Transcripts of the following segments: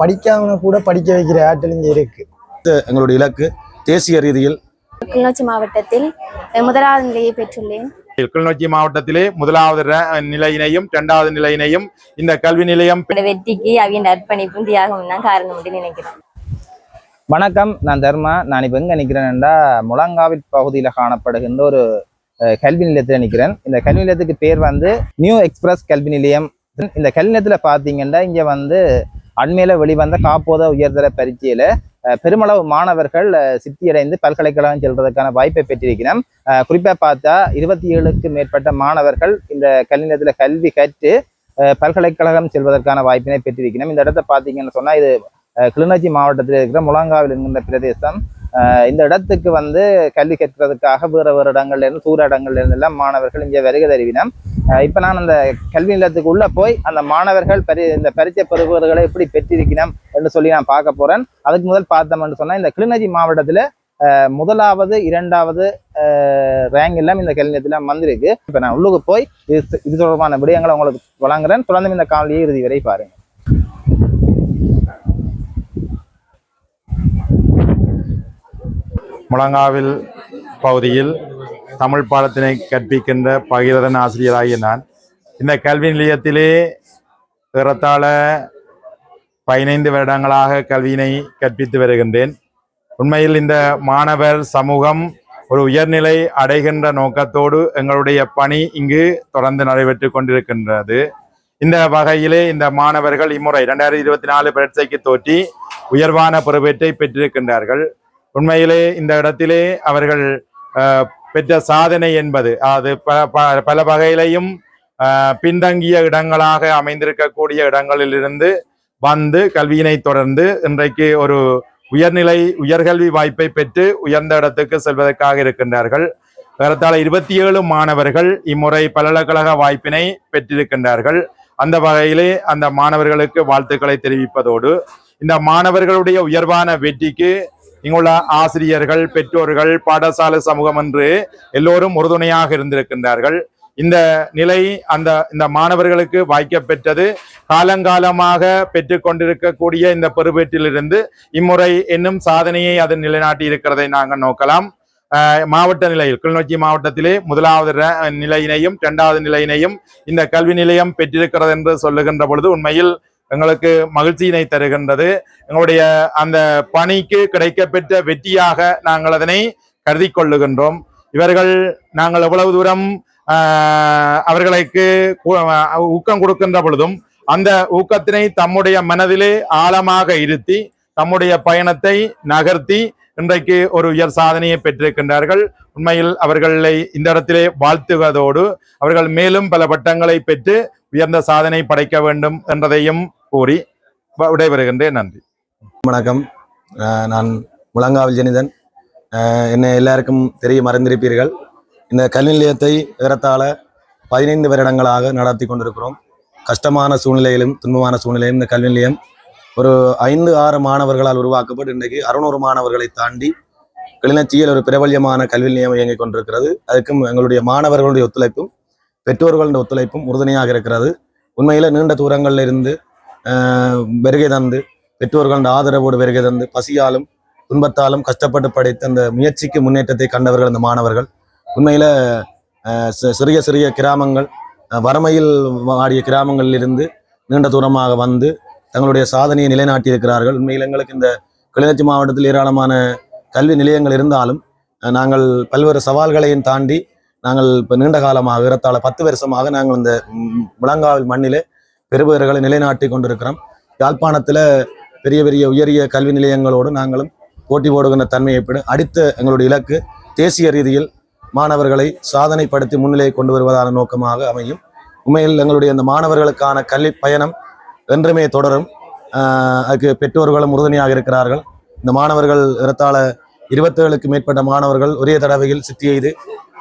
படிக்காம கூட படிக்க வைக்கிற ஆற்றல் இங்கே இருக்கு. எங்களுடைய இலக்கு. தேசிய ரீதியில் கிளிநொச்சி மாவட்டத்தில் முதலாவது நிலையை பெற்றுள்ளேன். கிளிநொச்சி மாவட்டத்திலே முதலாவது நிலையினையும் இரண்டாவது நிலையினையும் இந்த கல்வி நிலையம் வெற்றிக்கு அவங்க அர்ப்பணிப்பும் தியாகம் தான் காரணம் என்று நினைக்கிறேன். வணக்கம் நான் தர்மா. நான் இப்போ எங்கே நிற்கிறேன்டா முழங்காவில் பகுதியில் காணப்படுகின்ற ஒரு கல்வி நிலையத்தில் நிற்கிறேன் இந்த கல்வி நிலையத்துக்கு பேர் வந்து நியூ எக்ஸ்பிரஸ் கல்வி நிலையம். இந்த கல்வி நிலையத்தில் பார்த்தீங்கன்னா இங்கே வந்து அண்மையில் வெளிவந்த காப்போத உயர்தர பரீட்சையில் பெருமளவு மாணவர்கள் சித்தியடைந்து பல்கலைக்கழகம் செல்வதற்கான வாய்ப்பை பெற்றிருக்கிறோம் குறிப்பாக பார்த்தா இருபத்தி ஏழுக்கு மேற்பட்ட மாணவர்கள் இந்த கல்வி கல்வி கற்று பல்கலைக்கழகம் செல்வதற்கான வாய்ப்பினை பெற்றிருக்கிறோம் இந்த இடத்த பார்த்தீங்கன்னு சொன்னால் இது கிளிநொச்சி மாவட்டத்தில் இருக்கிற முழங்காவில் என்கின்ற பிரதேசம். இந்த இடத்துக்கு வந்து கல்வி கற்கிறதுக்காக வேறு வேறு இடங்கள்ல இருந்து தூர இடங்கள்லேருந்து எல்லாம் மாணவர்கள் இங்கே வருகை தருவினம் இப்போ நான் அந்த கல்வி நிலையத்துக்கு உள்ள போய் அந்த மாணவர்கள் பரி இந்த பரிச்சை பெறுபவர்களை எப்படி பெற்றிருக்கணும் என்று சொல்லி நான் பார்க்க போறேன். அதுக்கு முதல் பார்த்தோம்னு சொன்னா இந்த கிளிநொச்சி மாவட்டத்தில் முதலாவது இரண்டாவது ரேங்க் எல்லாம் இந்த கல்வி நிலையத்தில் வந்திருக்கு. இப்போ நான் உள்ளுக்கு போய் இது இது தொடர்பான விடயங்களை உங்களுக்கு வழங்குறேன். தொடர்ந்து இந்த காலையை இறுதி வரை பாருங்க முழங்காவில் பகுதியில் தமிழ் பாடத்தினை கற்பிக்கின்ற பகிரதன் ஆசிரியராகிய நான். இந்த கல்வி நிலையத்திலே ஏறத்தாழ பதினைந்து வருடங்களாக கல்வியினை கற்பித்து வருகின்றேன். உண்மையில் இந்த மாணவர் சமூகம் ஒரு உயர்நிலை அடைகின்ற நோக்கத்தோடு எங்களுடைய பணி இங்கு தொடர்ந்து நடைபெற்று கொண்டிருக்கின்றது. இந்த வகையிலே இந்த மாணவர்கள் இம்முறை இரண்டாயிரத்தி இருபத்தி நாலு பரீட்சைக்கு தோற்றி உயர்வான பொறுப்பேற்றை பெற்றிருக்கின்றார்கள். உண்மையிலே இந்த இடத்திலே அவர்கள் பெற்ற சாதனை என்பது அது ப- பல வகையிலையும் பின்தங்கிய இடங்களாக அமைந்திருக்கக்கூடிய இடங்களிலிருந்து வந்து கல்வியினை தொடர்ந்து இன்றைக்கு ஒரு உயர்நிலை உயர்கல்வி வாய்ப்பை பெற்று உயர்ந்த இடத்துக்கு செல்வதற்காக இருக்கின்றார்கள். ஏறத்தாழ இருபத்தி ஏழு மாணவர்கள் இம்முறை பல்கலைக்கழக வாய்ப்பினை பெற்றிருக்கின்றார்கள். அந்த வகையிலே அந்த மாணவர்களுக்கு வாழ்த்துக்களை தெரிவிப்பதோடு இந்த மாணவர்களுடைய உயர்வான வெற்றிக்கு இங்குள்ள ஆசிரியர்கள் பெற்றோர்கள் பாடசாலை சமூகம் என்று எல்லோரும் உறுதுணையாக இருந்திருக்கின்றார்கள். இந்த நிலை அந்த இந்த மாணவர்களுக்கு வாய்க்கப்பெற்றது. காலங்காலமாக பெற்று கொண்டிருக்கக்கூடிய இந்த பெறுபேற்றிலிருந்து இம்முறை என்னும் சாதனையை அது நிலைநாட்டி இருக்கிறதை நாங்கள் நோக்கலாம். மாவட்ட நிலையில் கிளிநொச்சி மாவட்டத்திலே முதலாவது நிலையினையும் இரண்டாவது நிலையினையும் இந்த கல்வி நிலையம் பெற்றிருக்கிறது என்று சொல்லுகின்ற பொழுது உண்மையில் எங்களுக்கு மகிழ்ச்சியினை தருகின்றது. எங்களுடைய அந்த பணிக்கு கிடைக்கப்பெற்ற வெற்றியாக நாங்கள் அதனை கருதி கொள்ளுகின்றோம். இவர்கள் நாங்கள் எவ்வளவு தூரம் அவர்களுக்கு ஊக்கம் கொடுக்கின்ற பொழுதும் அந்த ஊக்கத்தினை தம்முடைய மனதிலே ஆழமாக இருத்தி தம்முடைய பயணத்தை நகர்த்தி இன்றைக்கு ஒரு உயர் சாதனையை பெற்றிருக்கின்றார்கள். உண்மையில் அவர்களை இந்த இடத்திலே வாழ்த்துவதோடு அவர்கள் மேலும் பல பட்டங்களை பெற்று உயர்ந்த சாதனை படைக்க வேண்டும் என்றதையும் கூறி விடைபெறுகின்றேன். நன்றி. வணக்கம். நான் முழங்காவில் ஜனிதன். என்னை எல்லாருக்கும் தெரிய மறந்திருப்பீர்கள். இந்த கல்வி நிலையத்தை ஏறத்தாழ பதினைந்து வருடங்களாக நடத்தி கொண்டிருக்கிறோம். கஷ்டமான சூழ்நிலையிலும் துன்பமான சூழ்நிலையிலும் இந்த கல்வி நிலையம் ஒரு ஐந்து ஆறு மாணவர்களால் உருவாக்கப்பட்டு இன்றைக்கு அறுநூறு மாணவர்களை தாண்டி கிளிநொச்சியில் ஒரு பிரபல்யமான கல்வி நிலையம் இயங்கிக் கொண்டிருக்கிறது. அதுக்கும் எங்களுடைய மாணவர்களுடைய ஒத்துழைப்பும் பெற்றோர்களுடைய ஒத்துழைப்பும் உறுதுணையாக இருக்கிறது. உண்மையில் நீண்ட தூரங்களில் இருந்து வருகை தந்து பெற்றோர்களின் ஆதரவோடு வருகை தந்து பசியாலும் துன்பத்தாலும் கஷ்டப்பட்டு படைத்த அந்த முயற்சிக்கு முன்னேற்றத்தை கண்டவர்கள் இந்த மாணவர்கள். உண்மையில் சிறிய சிறிய கிராமங்கள் வறுமையில் வாடிய கிராமங்களில் இருந்து நீண்ட தூரமாக வந்து தங்களுடைய சாதனையை நிலைநாட்டியிருக்கிறார்கள். உண்மையில் எங்களுக்கு இந்த கிளிநொச்சி மாவட்டத்தில் ஏராளமான கல்வி நிலையங்கள் இருந்தாலும் நாங்கள் பல்வேறு சவால்களையும் தாண்டி நாங்கள் இப்போ நீண்ட காலமாக ஏறத்தாழ பத்து வருஷமாக நாங்கள் இந்த முழங்காவில் மண்ணிலே பெறுபேறுகளை நிலைநாட்டி கொண்டிருக்கிறோம். யாழ்ப்பாணத்தில் பெரிய பெரிய உயரிய கல்வி நிலையங்களோடு நாங்களும் போட்டி போடுகின்ற தன்மையை பெற அடுத்த எங்களுடைய இலக்கு தேசிய ரீதியில் மாணவர்களை சாதனைப்படுத்தி முன்னிலையை கொண்டு வருவதான நோக்கமாக அமையும். உண்மையில் எங்களுடைய இந்த மாணவர்களுக்கான கல்வி பயணம் என்றுமே தொடரும். அதுக்கு பெற்றோர்களும் உறுதுணையாக இருக்கிறார்கள். இந்த மாணவர்கள் இரத்தாழ இருபத்தேழுக்கு மேற்பட்ட மாணவர்கள் ஒரே தடவையில் சித்திய்து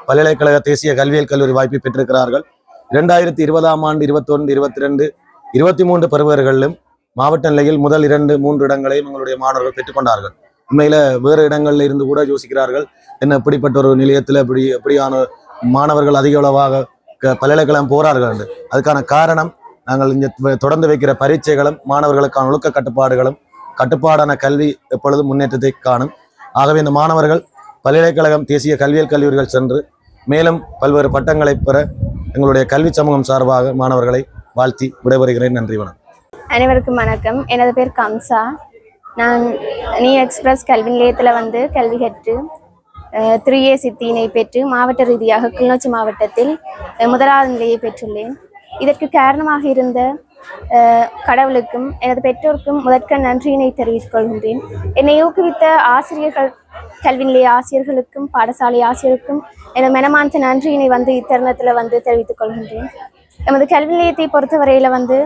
பல்கலைக்கழக தேசிய கல்வியியல் கல்லூரி வாய்ப்பை பெற்றிருக்கிறார்கள். இரண்டாயிரத்தி இருபதாம் ஆண்டு இருபத்தொன்று இருபத்தி ரெண்டு இருபத்தி மூன்று பருவர்களிலும் மாவட்ட நிலையில் முதல் இரண்டு மூன்று இடங்களையும் எங்களுடைய மாணவர்கள் பெற்றுக்கொண்டார்கள். உண்மையில வேறு இடங்கள்ல இருந்து கூட யோசிக்கிறார்கள். என்ன இப்படிப்பட்ட ஒரு நிலையத்தில் இப்படி எப்படியான மாணவர்கள் அதிக அளவாக க- பல்கலைக்கழகம் போறார்கள் என்று. அதுக்கான காரணம் நாங்கள் இங்கே தொடர்ந்து வைக்கிற பரீட்சைகளும் மாணவர்களுக்கான ஒழுக்க கட்டுப்பாடுகளும் கட்டுப்பாடான கல்வி எப்பொழுதும் முன்னேற்றத்தை காணும். ஆகவே இந்த மாணவர்கள் பல்கலைக்கழகம் தேசிய கல்வியல் கல்லூரிகள் சென்று மேலும் பல்வேறு பட்டங்களை பெற எங்களுடைய கல்வி சமூகம் சார்பாக மாணவர்களை வாழ்த்தி விடைபெறுகிறேன். நன்றி வணக்கம். அனைவருக்கும் வணக்கம். எனது பேர் கம்சா. நான் நீ எக்ஸ்பிரஸ் கல்வி நிலையத்தில் வந்து கல்வி கற்று த்ரீ ஏ சித்தியினை பெற்று மாவட்ட ரீதியாக கிளிநொச்சி மாவட்டத்தில் முதலாவது நிலையை பெற்றுள்ளேன். இதற்கு காரணமாக இருந்த கடவுளுக்கும் எனது பெற்றோருக்கும் முதற்க நன்றியினை தெரிவித்துக் கொள்கின்றேன். என்னை ஊக்குவித்த ஆசிரியர்கள் கல்வி நிலைய ஆசிரியர்களுக்கும் பாடசாலை ஆசிரியருக்கும் எனது மனமார்ந்த நன்றியினை வந்து இத்தருணத்தில் வந்து தெரிவித்துக் கொள்கின்றேன். எமது கல்வி நிலையத்தை பொறுத்தவரையில் வந்து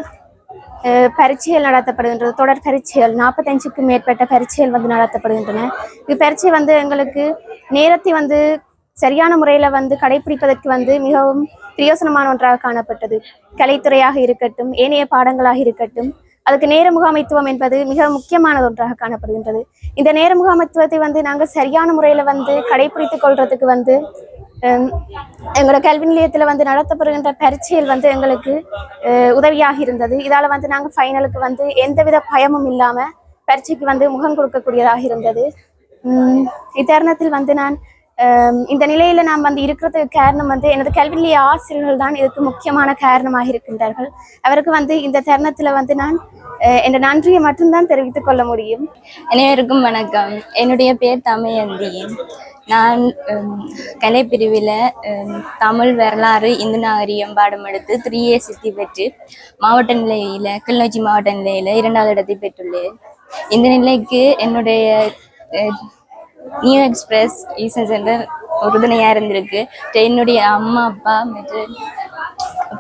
அஹ் பரீட்சைகள் நடத்தப்படுகின்றது. தொடர் பரீட்சைகள் நாற்பத்தஞ்சுக்கும் மேற்பட்ட பரீட்சைகள் வந்து நடத்தப்படுகின்றன. இது பரீட்சை வந்து எங்களுக்கு நேரத்தை வந்து சரியான முறையில் வந்து கடைபிடிப்பதற்கு வந்து மிகவும் பிரயோசனமான ஒன்றாக காணப்பட்டது. கலைத்துறையாக இருக்கட்டும் ஏனைய பாடங்களாக இருக்கட்டும் அதுக்கு நேர முகாமைத்துவம் என்பது மிக முக்கியமானது ஒன்றாக காணப்படுகின்றது. இந்த நேர முகாமைத்துவத்தை வந்து நாங்கள் சரியான முறையில் வந்து கடைபிடித்துக் கொள்றதுக்கு வந்து எங்களோட கல்வி நிலையத்தில் வந்து நடத்தப்படுகின்ற பரீட்சையில் வந்து எங்களுக்கு உதவியாக இருந்தது. இதால் வந்து நாங்கள் ஃபைனலுக்கு வந்து எந்தவித பயமும் இல்லாமல் பரீட்சைக்கு வந்து முகம் கொடுக்கக்கூடியதாக இருந்தது. இத்தருணத்தில் வந்து நான் இந்த நிலையில நாம் வந்து இருக்கிறதுக்கு காரணம் வந்து எனது கல்வி ஆசிரியர்கள் தான் இதுக்கு முக்கியமான காரணமாக இருக்கின்றார்கள். அவருக்கு வந்து இந்த தருணத்தில் வந்து நான் அஹ், நன்றியை மட்டும்தான் தெரிவித்துக் கொள்ள முடியும். அனைவருக்கும் வணக்கம். என்னுடைய பேர் தமிழந்தி. நான் கலை பிரிவில் தமிழ் வரலாறு இந்து நாகரிகம் பாடம் எடுத்து த்ரீ ஏ சித்தி பெற்று மாவட்ட நிலையில் கிளிநொச்சி மாவட்ட நிலையில் இரண்டாவது இடத்தை பெற்றுள்ளேன். இந்த நிலைக்கு என்னுடைய அஹ், நியூ எக்ஸ்பிரஸ் ஈசன் சென்டர் உறுதுணையாக இருந்திருக்கு என்னுடைய அம்மா அப்பா மற்றும்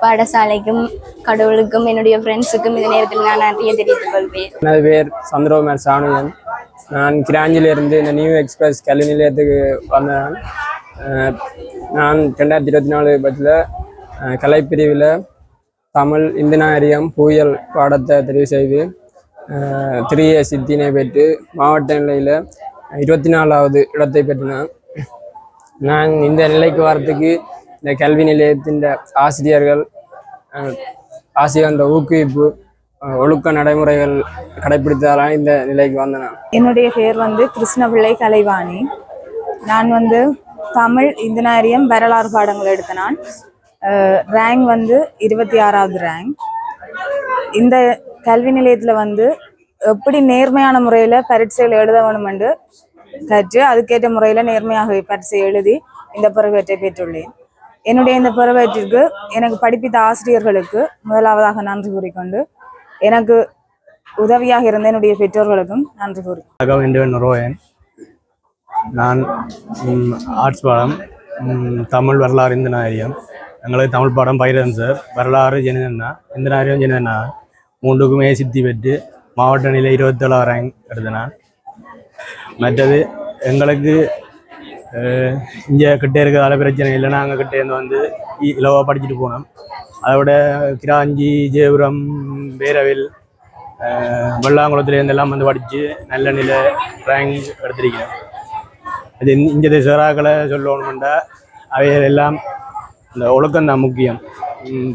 பாடசாலைக்கும் கடவுளுக்கும் என்னுடைய ஃப்ரெண்ட்ஸுக்கும் இந்த நேரத்தில் நான் நிறைய தெரிவித்துக் கொள்வேன். எனது பேர் சந்திரகுமார் சாணுயன் நான் கிராஞ்சிலிருந்து இந்த நியூ எக்ஸ்பிரஸ் கல்வி நிலையத்துக்கு வந்தேன். நான் ரெண்டாயிரத்தி இருபத்தி நாலு பட்சத்தில் கலைப்பிரிவில் தமிழ் இந்து நாகரிகம் புயல் பாடத்தை தெரிவு செய்து திரிய சித்தினை பெற்று மாவட்ட நிலையில் இருபத்தி நாலாவது இடத்தை பெற்றினேன் நான் இந்த நிலைக்கு வரத்துக்கு இந்த கல்வி நிலையத்தின் ஆசிரியர்கள் ஆசிரியர் அந்த ஊக்குவிப்பு ஒழுக்க நடைமுறைகள் கடைபிடித்தாலாம் இந்த நிலைக்கு வந்தேன். என்னுடைய பேர் வந்து கிருஷ்ணபிள்ளை கலைவாணி. நான் வந்து தமிழ் இந்தநாரியம் வரலாறு பாடங்கள் எடுத்த நான் ரேங்க் வந்து இருபத்தி ஆறாவது ரேங்க் இந்த கல்வி நிலையத்தில் வந்து எப்படி நேர்மையான முறையில் பரீட்சைகள் எழுத வேணுமென்று கற்று அதுக்கேற்ற முறையில் நேர்மையாக பரீட்சை எழுதி இந்த பருவத்தை பெற்றுள்ளேன். என்னுடைய இந்த பருவத்திற்கு எனக்கு படிப்பித்த ஆசிரியர்களுக்கு முதலாவதாக நன்றி கூறிக்கொண்டு எனக்கு உதவியாக இருந்த என்னுடைய பெற்றோர்களுக்கும் நன்றி கூறி ரோயன் நான் ஆர்ட்ஸ் பாடம் தமிழ் வரலாறு இந்த நாரியம் எங்களுக்கு தமிழ் பாடம் பயிரன் சார். வரலாறு ஜெனிதன்னா இந்த நாரியம் ஜெனிதன்னா மூன்றுக்குமே சித்தி பெற்று மாவட்ட நிலை இருபத்தேழாம் ரேங்க் எடுத்தினான் மற்றது எங்களுக்கு இங்கே கிட்ட இருக்கிறதால பிரச்சனை இல்லை அங்கே கிட்டேருந்து வந்து இலவாக படிச்சுட்டு போனோம் அதை விட கிராஞ்சி ஜெயபுரம் பேரவில் அஹ் எல்லாம் வந்து படித்து நல்ல நிலை ரேங்க் எடுத்திருக்கேன் அது இந்த- இந்த சொல்லணும்டா அவைகள் எல்லாம் இந்த ஒழுக்கம் தான் முக்கியம்.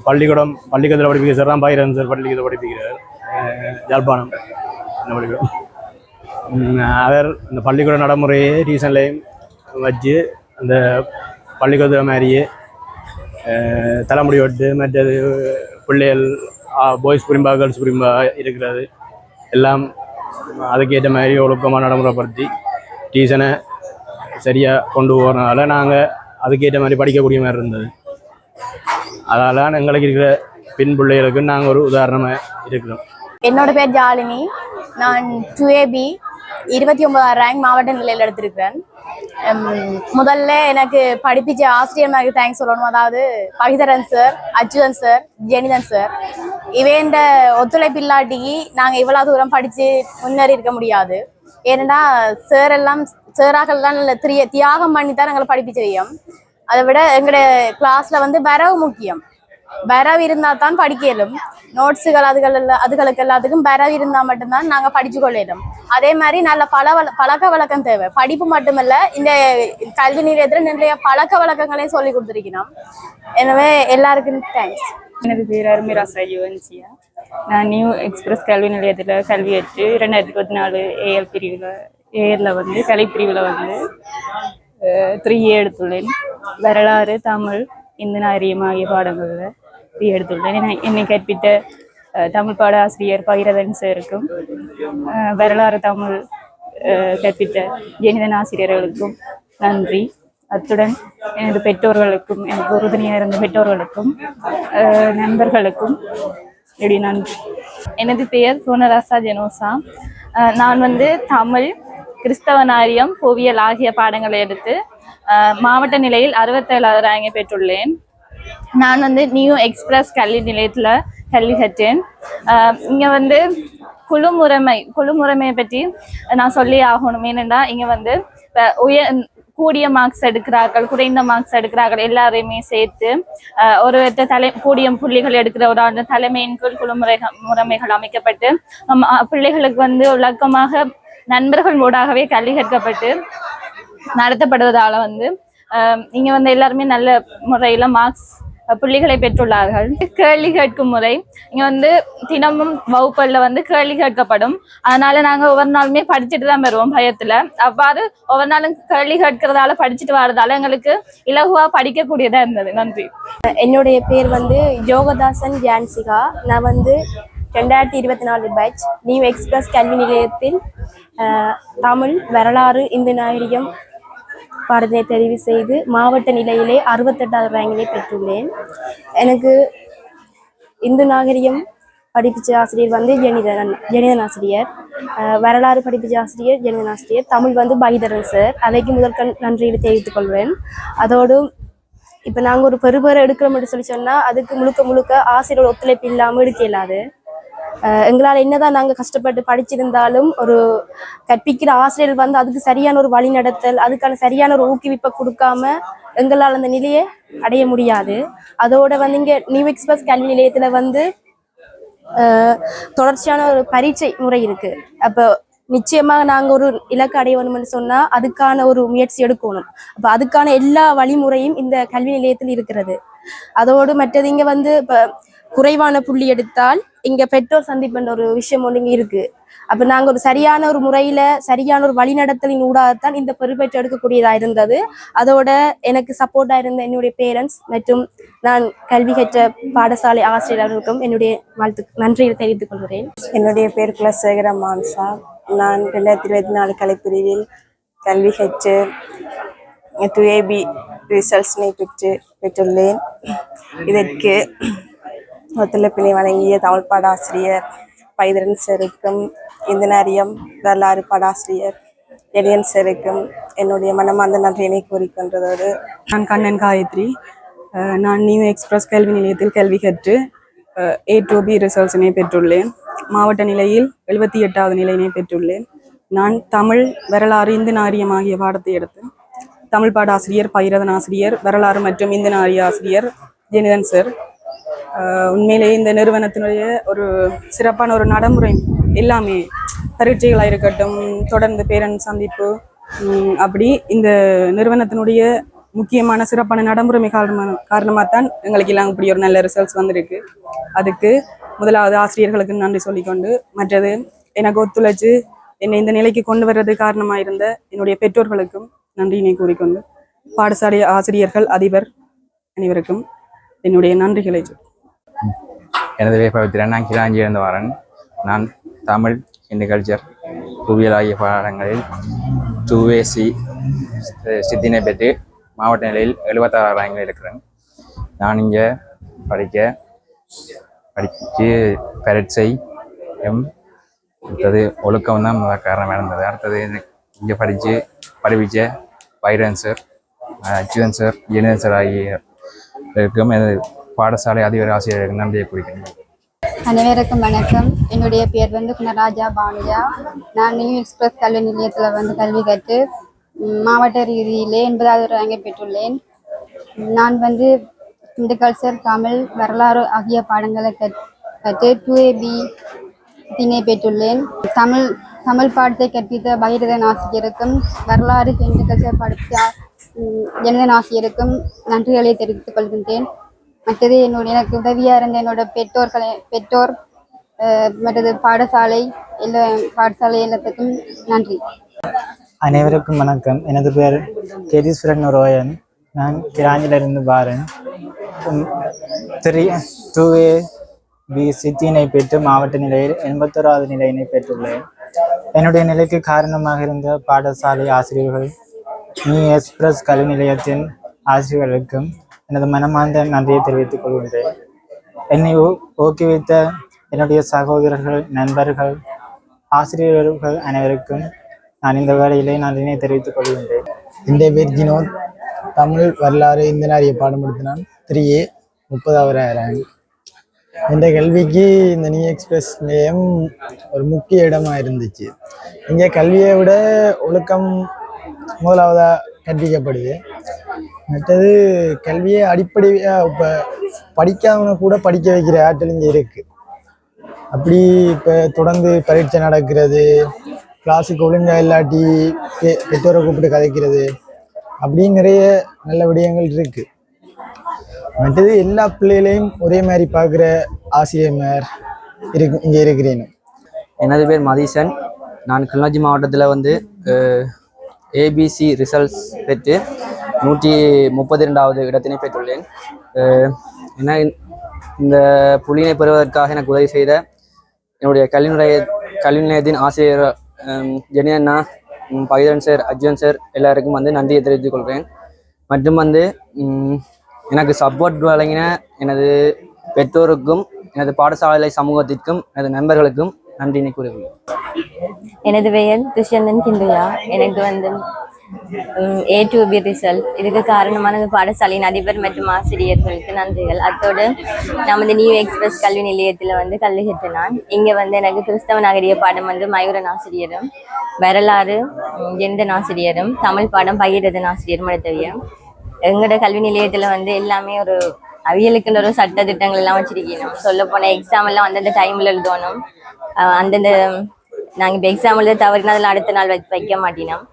பள்ளிக்கூடம் பள்ளிக்கூடத்தில் படிப்பிக்கிற சார் தான் பயிரன் சார் பள்ளிக்கூடத்தில் படிப்பிக்கிறார். யாழ்ப்பாணம். என்ன அவர் இந்த பள்ளிக்கூட நடைமுறையே ரீசன்லையும் வச்சு அந்த பள்ளிக்கூடத்தில் மாதிரியே தலைமுடி வெட்டு மற்றது பிள்ளைகள் பாய்ஸ் புரிம்பா கேர்ள்ஸ் புரிம்பா இருக்கிறது. எல்லாம் அதுக்கேற்ற மாதிரி ஒழுக்கமாக நடைமுறைப்படுத்தி டீசனை சரியாக கொண்டு போகிறனால நாங்கள் அதுக்கேற்ற மாதிரி படிக்கக்கூடிய மாதிரி இருந்தது. அதால் எங்களுக்கு இருக்கிற பின் பிள்ளைகளுக்கு நாங்கள் ஒரு உதாரணமாக இருக்கிறோம். என்னோட பேர் ஜாலினி. நான் டூ ஏபி இருபத்தி ஒன்பதாம் ரேங்க் மாவட்ட நிலையில் எடுத்திருக்கிறேன். முதல்ல எனக்கு படிப்பிச்ச ஆசிரியர்களுக்கு தேங்க்ஸ் சொல்லணும். அதாவது Bagitharan sir Achuthan sir Jenithan sir இவேண்ட ஒத்துழைப்பு இல்லாட்டி நாங்கள் இவ்வளோ தூரம் படித்து முன்னேறி இருக்க முடியாது. ஏன்னா சார் எல்லாம் சாராக்கள்லாம் நல்ல திரிய தியாகம் பண்ணி தான் நாங்கள் படிப்பிச்ச அதை விட எங்களோட கிளாஸில் வந்து வரவு முக்கியம். பரவு இருந்தா தான் படிக்கலும். நோட்ஸுகள் அதுகள் அதுகளுக்கு எல்லாத்துக்கும் பரவு இருந்தால் மட்டும்தான் நாங்கள் படிச்சு கொள்ளிடும் அதே மாதிரி நல்ல பல பழக்க வழக்கம் தேவை. படிப்பு மட்டுமல்ல இந்த கல்வி நிலையத்தில் நிறைய பழக்க வழக்கங்களையும் சொல்லி கொடுத்துருக்கணும் எனவே எல்லாருக்கும் தேங்க்ஸ் எனது பேர் அருமிரா யுவன்சியா. நான் நியூ எக்ஸ்பிரஸ் கல்வி நிலையத்தில் கல்வி கற்று ரெண்டாயிரத்தி இருபத்தி நாலு ஏஎல் பிரிவில் ஏஎல்ல வந்து கலை பிரிவில் வந்து த்ரீ ஏ எடுத்துள்ளேன். வரலாறு தமிழ் இந்து நாகரிகம் ஆகிய பாடங்களில். எடுத்துள்ளேன் என்னை- கற்பித்த தமிழ் பாட ஆசிரியர் பகிரதன் சாருக்கும் வரலாறு தமிழ் கற்பித்த ஜெனிதன் ஆசிரியர்களுக்கும் நன்றி. அத்துடன் எனது பெற்றோர்களுக்கும் எனக்கு உறுதுணையாக இருந்த பெற்றோர்களுக்கும் நண்பர்களுக்கும் எப்படி நன்றி. எனது பெயர் சோனராசா ஜெனோசா. நான் வந்து தமிழ் கிறிஸ்தவ நாரியம் புவியியல் ஆகிய பாடங்களை எடுத்து மாவட்ட நிலையில் அறுபத்தேழாவது ரேங்கை பெற்றுள்ளேன். நான் வந்து நியூ எக்ஸ்பிரஸ் கல்வி நிலையத்தில் கல்வி கற்றேன். இங்கே வந்து குழுமுறைமை குழுமுறைமையை பற்றி நான் சொல்லி ஆகணும். ஏனென்றா இங்கே வந்து உயர் கூடிய மார்க்ஸ் எடுக்கிறார்கள் குறைந்த மார்க்ஸ் எடுக்கிறார்கள் எல்லாரையுமே சேர்த்து ஒரு தலை கூடிய புள்ளிகள் எடுக்கிற ஒரு ஆண்டு தலைமையின் கீழ் குழுமுறை முறைமைகள் அமைக்கப்பட்டு நம்ம, பிள்ளைகளுக்கு வந்து விளக்கமாக நண்பர்கள் ஊடாகவே கல்வி கற்கப்பட்டு நடத்தப்படுவதால் வந்து இங்க வந்து எல்லாருமே நல்ல முறையில மார்க்ஸ் புள்ளிகளை பெற்றுள்ளார்கள். கேள்வி கேட்கும் முறை. இங்க வந்து தினமும் வகுப்பல்ல வந்து கேள்வி கேட்கப்படும். அதனால நாங்க ஒவ்வொரு நாளுமே படிச்சுட்டு தான் வருவோம் பயத்துல. அவ்வாறு ஒவ்வொரு நாளும் கேள்வி கேட்கறதால படிச்சுட்டு வர்றதால எங்களுக்கு இலகுவா படிக்கக்கூடியதா இருந்தது. நன்றி. என்னுடைய பேர் வந்து யோகதாசன் ஜான்சிகா நான் வந்து ரெண்டாயிரத்தி இருபத்தி நாலு பேட்ச் நியூ எக்ஸ்பிரஸ் கல்வி நிலையத்தில் தமிழ் வரலாறு இந்து நாகரிகம் பாடத்தை தெரிவு செய்து மாவட்ட நிலையிலே அறுபத்தெட்டாவது ரேங்கிலே பெற்றுள்ளேன். எனக்கு இந்து நாகரிகம் படிப்பிச்ச ஆசிரியர் வந்து ஜெனிதன் ஜெனிதன் ஆசிரியர் வரலாறு படிப்பிச்ச ஆசிரியர் ஜெனிதன் ஆசிரியர் தமிழ் வந்து பைதரன் சார் அதைக்கு முதல் கண் நன்றியை தெரிவித்துக் கொள்வேன். அதோடு இப்போ நாங்கள் ஒரு பெருபேரை எடுக்கிறோம் என்று சொல்லி சொன்னால் அதுக்கு முழுக்க முழுக்க ஆசிரியர் ஒத்துழைப்பு இல்லாமல் எடுக்க இயலாது. எங்களால் என்னதான் நாங்கள் கஷ்டப்பட்டு படிச்சிருந்தாலும் ஒரு கற்பிக்கிற ஆசிரியர் வந்து அதுக்கு சரியான ஒரு வழி நடத்தல் அதுக்கான சரியான ஒரு ஊக்குவிப்பை கொடுக்காம எங்களால் அந்த நிலையை அடைய முடியாது. அதோட வந்து இங்கே நியூ எக்ஸ்பிரஸ் கல்வி நிலையத்தில் வந்து தொடர்ச்சியான ஒரு பரீட்சை முறை இருக்கு. அப்போ நிச்சயமாக நாங்க ஒரு இலக்கு அடைய வேணும்னு சொன்னா அதுக்கான ஒரு முயற்சி எடுக்கணும். அப்ப அதுக்கான எல்லா வழிமுறையும் இந்த கல்வி நிலையத்தில் இருக்கிறது. அதோடு மற்றது இங்க வந்து இப்ப குறைவான புள்ளி எடுத்தால் இங்க பெற்றோர் சந்திப்புன்ற ஒரு விஷயம் ஒன்று இங்க இருக்கு. அப்ப நாங்க ஒரு சரியான ஒரு முறையில சரியான ஒரு வழிநடத்தலின் ஊடாகத்தான் இந்த பொறுப்பேற்று எடுக்கக்கூடியதா இருந்தது. அதோட எனக்கு சப்போர்ட்டா இருந்த என்னுடைய பேரண்ட்ஸ் மற்றும் நான் கல்வி கற்ற பாடசாலை ஆசிரியர்களுக்கும் என்னுடைய வாழ்த்து நன்றியை தெரிவித்துக் கொள்கிறேன். என்னுடைய பேர் குலசேகர மான்சா. நான் ரெண்டாயிரத்தி இருபத்தி நாலு கலைப்பிரிவில் கல்வி கற்று டூஏபி ரிசல்ட்ஸினை பெற்று பெற்றுள்ளேன். இதற்கு ஒத்துழைப்பினை வழங்கிய தமிழ் பாடாசிரியர் பைதரன் சருக்கும் இந்தனாரியம் வரலாறு பாடாசிரியர் எடியன் சருக்கும் என்னுடைய மனமார்ந்த நன்றியினை கூறிக்கொண்டதோடு நான் கண்ணன் காயத்ரி. நான் நியூ எக்ஸ்பிரஸ் கல்வி நிலையத்தில் கல்வி கற்று ஏ டு பி ரிசல்ட்ஸினை பெற்றுள்ளேன். மாவட்ட நிலையில் எழுபத்தி எட்டாவது நிலையினை பெற்றுள்ளேன். நான் தமிழ் வரலாறு இந்து நாரியம் ஆகிய பாடத்தை எடுத்து தமிழ் பாட ஆசிரியர் பைரதன் ஆசிரியர் வரலாறு மற்றும் இந்து நாரிய ஆசிரியர் ஜெனிதன் சார் உண்மையிலேயே இந்த நிறுவனத்தினுடைய ஒரு சிறப்பான ஒரு நடைமுறை எல்லாமே பரீட்சைகளாக இருக்கட்டும் தொடர்ந்து பேரன் சந்திப்பு அப்படி இந்த நிறுவனத்தினுடைய முக்கியமான சிறப்பான நடைமுறை காரணமாக காரணமாக தான் எங்களுக்கு எல்லாம் இப்படி ஒரு நல்ல ரிசல்ட்ஸ் வந்திருக்கு. அதுக்கு முதலாவது ஆசிரியர்களுக்கு நன்றி சொல்லிக்கொண்டு மற்றது எனக்கு ஒத்துழைச்சு என்னை இந்த நிலைக்கு கொண்டு வர்றது காரணமாக இருந்த என்னுடைய பெற்றோர்களுக்கும் நன்றியினை கூறிக்கொண்டு பாடசாலை ஆசிரியர்கள் அதிபர் அனைவருக்கும் என்னுடைய நன்றிகளை எனது பேர் பவித்ரன் நான் கிராஞ்சியிலிருந்து வரேன். நான் தமிழ் இந்து கல்ச்சர் புவியியல் ஆகிய பாடங்களில் டூவேசி சித்தினை பெற்று மாவட்ட நிலையில் எழுபத்தாறு ரேங்கில் இருக்கிறேன். நான் இங்கே படிக்க படித்து பரீட்சை எம் அடுத்தது ஒழுக்கம் தான் முதல் காரணம் இருந்தது. அடுத்தது இங்கே படித்து படிப்பிச்ச Vairan sir Achuvan sir Jenithan sir ஆகிய இருக்கும். எனது பாடசாலை அதிபர் ஆசிரியருக்கு நன்றியை குறிக்கிறேன். அனைவருக்கும் வணக்கம். என்னுடைய பேர் வந்து குணராஜா பானுஜா. நான் நியூ எக்ஸ்பிரஸ் கல்வி நிலையத்தில் வந்து கல்வி கற்று மாவட்ட ரீதியிலே எண்பதாவது ரேங்கை பெற்றுள்ளேன். நான் வந்து இன்டர்கல்ச்சர் தமிழ் வரலாறு ஆகிய பாடங்களை கற்- கற்று டூ ஏபி திணை பெற்றுள்ளேன். தமிழ் தமிழ் பாடத்தை கற்பித்த பகிரதன் ஆசிரியருக்கும் வரலாறு இன்டர்கல்ச்சர் படித்த ம், ஜனதன் ஆசிரியருக்கும் நன்றிகளை தெரிவித்துக் கொள்கின்றேன். மற்றது என்னுடைய எனக்கு உதவியாக இருந்த என்னோட பெற்றோர்களை பெற்றோர் மற்றது பாடசாலை எல்லா பாடசாலை எல்லாத்துக்கும் நன்றி. அனைவருக்கும் வணக்கம். எனது பேர் கேதீஸ்வரன் ரோயன் நான் கிராஞ்சிலிருந்து Baran three two A B சித்தியினை பெற்று மாவட்ட நிலையில் எண்பத்தோராவது நிலையினை பெற்றுள்ளேன். என்னுடைய நிலைக்கு காரணமாக இருந்த பாடசாலை ஆசிரியர்கள் நீ எக்ஸ்பிரஸ் கல்வி நிலையத்தின் ஆசிரியர்களுக்கும் எனது மனமார்ந்த நன்றியை தெரிவித்துக் கொள்கின்றேன். என்னை ஊக்குவித்த என்னுடைய சகோதரர்கள் நண்பர்கள் ஆசிரியர்கள் அனைவருக்கும் நான் இந்த வேலையிலே நன்றினை தெரிவித்துக் கொள்கின்றேன். இந்த பேர் தமிழ் வரலாறு இந்த நாரிய பாடுபடுத்தினான் த்ரீ ஏ முப்பதாவது ஆயிரம் இந்த கல்விக்கு இந்த நியூ எக்ஸ்பிரஸ் நிலையம் ஒரு முக்கிய இடமா இருந்துச்சு. இங்கே கல்வியை விட ஒழுக்கம் முதலாவதாக கற்பிக்கப்படுது. மற்றது கல்வியை அடிப்படையாக இப்போ படிக்காதவங்க கூட படிக்க வைக்கிற ஆற்றல் இங்கே இருக்குது அப்படி இப்போ தொடர்ந்து பரீட்சை நடக்கிறது கிளாஸுக்கு ஒழுங்காக இல்லாட்டி பெ- பெற்றோரை கூப்பிட்டு கதைக்கிறது அப்படின்னு நிறைய நல்ல விடயங்கள் இருக்குது மற்றது எல்லா பிள்ளைகளையும் ஒரே மாதிரி பார்க்குற ஆசிரியர் இருக்கு இங்கே இருக்கிறேன். எனது பேர் மதீசன். நான் கிளிநொச்சி மாவட்டத்தில் வந்து ஏபிசி ரிசல்ட்ஸ் பெற்று நூற்றி முப்பத்தி ரெண்டாவது இடத்தினை பெற்றுள்ளேன். என என்ன இந்த புள்ளியினை பெறுவதற்காக எனக்கு உதவி செய்த என்னுடைய கல்வி நிலைய கல்வி நிலையத்தின் ஆசிரியர் ஜெனியண்ணா ஜெனி பகிரன் சார் அர்ஜுன் சார் எல்லாருக்கும் வந்து நன்றியை தெரிவித்துக் கொள்கிறேன். மற்றும் வந்து எனக்கு சப்போர்ட் வழங்கின எனது பெற்றோருக்கும் எனது பாடசாலை சமூகத்திற்கும் எனது நண்பர்களுக்கும் நன்றினை கூறியுள்ளேன் எனது பெயர் துஷ்யந்தன் கிந்துயா. எனக்கு வந்து ஏ டு பி ரிசல்ட் இதுக்கு காரணமான பாடசாலையின் அதிபர் மற்றும் ஆசிரியர்களுக்கு நன்றிகள். அத்தோடு நமது நியூ எக்ஸ்பிரஸ் கல்வி நிலையத்தில் வந்து கல்வி நான் இங்கே வந்து எனக்கு கிறிஸ்தவ நாகரிக பாடம் வந்து மயூரன் ஆசிரியரும் வரலாறு எந்தன் ஆசிரியரும் தமிழ் பாடம் பகிரதன் ஆசிரியரும் எடுத்தவியம் எங்களோட கல்வி நிலையத்தில் வந்து எல்லாமே ஒரு அவியலுக்குன்னு ஒரு சட்ட திட்டங்கள் எல்லாம் வச்சிருக்கணும் சொல்ல போன எக்ஸாம் எல்லாம் அந்தந்த டைம்ல எழுதணும் அந்தந்த நாங்கள் இப்போ எக்ஸாம் எழுத தவறினா அதில் அடுத்த நாள் வைக்க மாட்டினோம்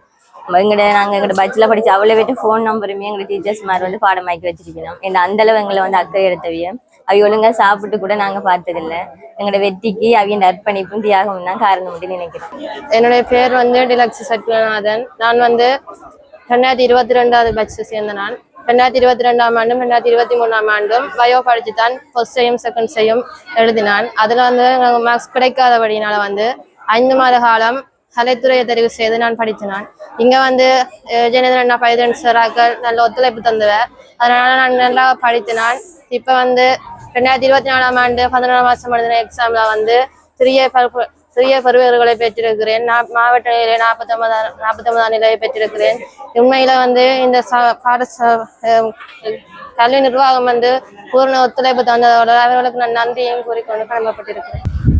எங்கட நாங்கள் எங்கட பட்ஜில் படிச்ச அவ்வளோ விட்டு ஃபோன் நம்பருமே எங்கள் டீச்சர்ஸ் மாதிரி வந்து பாடமாக்கி வச்சிருக்கணும். இந்த அந்த அளவு எங்களை வந்து அக்கறை எடுத்தவிய. அவி ஒழுங்காக சாப்பிட்டு கூட நாங்கள் பார்த்ததில்ல. எங்களோட வெற்றிக்கு அவியின் அர்ப்பணிப்பும் தியாகம் தான் காரணம் அப்படின்னு நினைக்கிறேன். என்னுடைய பேர் வந்து டிலக்ஸ் சத்யநாதன். நான் வந்து ரெண்டாயிரத்தி இருபத்தி ரெண்டாவது பேட்ச் சேர்ந்த நான். ரெண்டாயிரத்தி இருபத்தி ரெண்டாம் ஆண்டும் ரெண்டாயிரத்தி இருபத்தி மூணாம் ஆண்டும் பயோ படிச்சு தான் ஃபர்ஸ்ட் செய்யும் செகண்ட் செய்யும் எழுதினான். அதில் வந்து மார்க்ஸ் கிடைக்காதபடினால வந்து ஐந்து மாத காலம் கலைத்துறையை தெரிவு செய்து நான் படித்தேன். இங்கே வந்து அஹ், அண்ணா பைதன் சராக்கள் நல்ல ஒத்துழைப்பு தந்தவர். அதனால நான் நல்லா படித்தேன் இப்போ வந்து ரெண்டாயிரத்தி இருபத்தி நாலாம் ஆண்டு பதினொன்றாம் மாதம் எழுதின எக்ஸாமில் வந்து சிறிய பருப்பு சிறிய பருவர்களை பெற்றிருக்கிறேன். நான் மாவட்ட நிலையில நாற்பத்தொன்பதாம் நாற்பத்தொன்பதாம் நிலையை பெற்றிருக்கிறேன். உண்மையில வந்து இந்த ச- பாட கல்வி நிர்வாகம் வந்து பூர்ண ஒத்துழைப்பு தந்ததோடு அவர்களுக்கு நான் நன்றியும் கூறிக்கொண்டு கடமைப்பட்டிருக்கிறேன்.